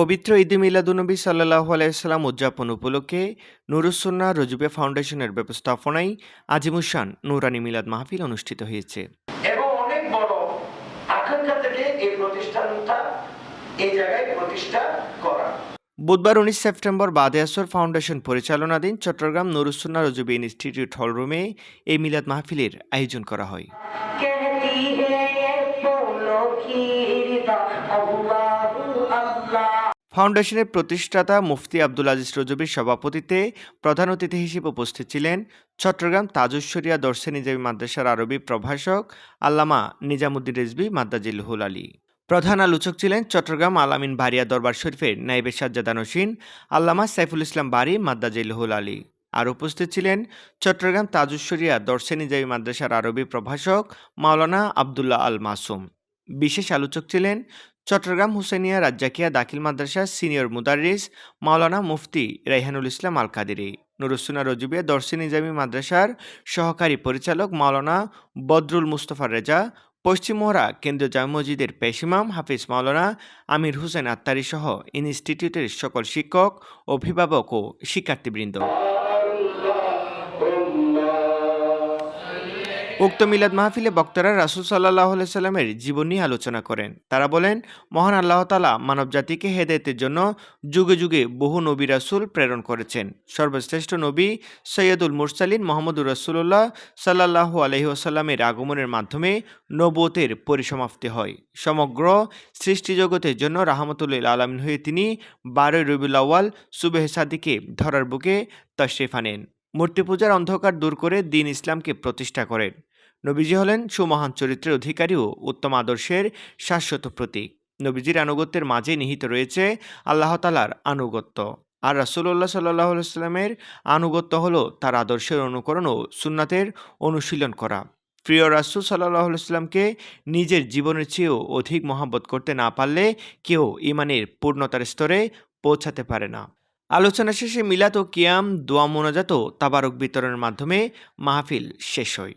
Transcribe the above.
পবিত্র ঈদে মিলাদুনবী সাল্লাহ আলাইসাল্লাম উদযাপন উপলক্ষে নুরুসুন্না রজুবে ফাউন্ডেশনের ব্যবস্থাপনায় আজিমুসান নুরানি মিলাদ মাহফিল অনুষ্ঠিত হয়েছে। এবং অনেক বড় আকাঙ্ক্ষা থেকে এই প্রতিষ্ঠানটা এই জায়গায় প্রতিষ্ঠা করা। বুধবার উনিশ সেপ্টেম্বর বাদে আসর ফাউন্ডেশন পরিচালনাধীন চট্টগ্রাম নুরুসুন্না রজুবে ইনস্টিটিউট হলরুমে এই মিলাদ মাহফিলের আয়োজন করা হয়। ফাউন্ডেশনের প্রতিষ্ঠাতা মুফতি আব্দুল আজিজ রজবির সভাপতিত্বে প্রধান অতিথি হিসেবে উপস্থিত ছিলেন চট্টগ্রাম তাজুশ্বরিয়া দর্শে নিজামী মাদ্রাসার আরবি প্রভাষক আল্লামা নিজামুদ্দিন রেজবি মাদ্দাজিল্লুহুল আলী। প্রধান আলোচক ছিলেন চট্টগ্রাম আলামিন বারিয়া দরবার শরীফের নাইবে সাজ্জাদা নসীন আল্লামা সাইফুল ইসলাম বারি মাদ্দাজিল্লুহুল আলী। আর উপস্থিত ছিলেন চট্টগ্রাম তাজুশ্বরিয়া দর্শে নিজামী মাদ্রাসার আরবি প্রভাষক মাওলানা আবদুল্লাহ আল মাসুম। বিশেষ আলোচক ছিলেন চট্টগ্রাম হুসেনিয়া রাজ্জাকিয়া দাখিল মাদ্রাসার সিনিয়র মুদারিস মাওলানা মুফতি রাইহানুল ইসলাম আল কাদেরি নুরুসুনা রজুবিয়া দর্শী নিজামী মাদ্রাসার সহকারী পরিচালক মাওলানা বদরুল মুস্তফা রেজা পশ্চিমোহরা কেন্দ্রীয় জামে মসজিদের পেশিমাম হাফিজ মাওলানা আমির হোসেন আত্তারি সহ ইনস্টিটিউটের সকল শিক্ষক, অভিভাবক ও শিক্ষার্থীবৃন্দ। উক্ত মিলাদ মাহফিলে বক্তারা রাসুল সাল্লাহ সাল্লামের জীবন নিয়ে আলোচনা করেন। তারা বলেন, মহান আল্লাহ তালা মানব জাতিকে হেদায়তের জন্য যুগে যুগে বহু নবী রাসুল প্রেরণ করেছেন। সর্বশ্রেষ্ঠ নবী সৈয়দুল মুরসালিন মোহাম্মদুর রাসুল্লাহ সাল্লাহ আলহিহাসাল্লামের আগমনের মাধ্যমে নবতের পরিসমাপ্তি হয়। সমগ্র সৃষ্টিজগতের জন্য রাহমতুল্লিল আলমিন হয়ে তিনি বারোই রবিউল আউয়াল সুবেহ সাদিকে ধরার বুকে তশরিফ আনেন। মূর্তি পূজার অন্ধকার দূর করে দিন ইসলামকে প্রতিষ্ঠা করেন। নবীজি হলেন সুমহান চরিত্রের অধিকারী ও উত্তম আদর্শের শাশ্বত প্রতীক। নবীজির আনুগত্যের মাঝে নিহিত রয়েছে আল্লাহ তালার আনুগত্য। আর রাসুল্লাহ সাল্লাহ সাল্লামের আনুগত্য হল তার আদর্শের অনুকরণ ও সুন্নাতের অনুশীলন করা। প্রিয় রাসুল সাল্লাহ সাল্লামকে নিজের জীবনের চেয়েও অধিক মহাব্বত করতে না পারলে কেউ ইমানের পূর্ণতার স্তরে পৌঁছাতে পারে না। আলোচনা শেষে মিলাত ও কিয়াম দোয়া মোনাজাত তাবারক বিতরণের মাধ্যমে মাহফিল শেষ হয়।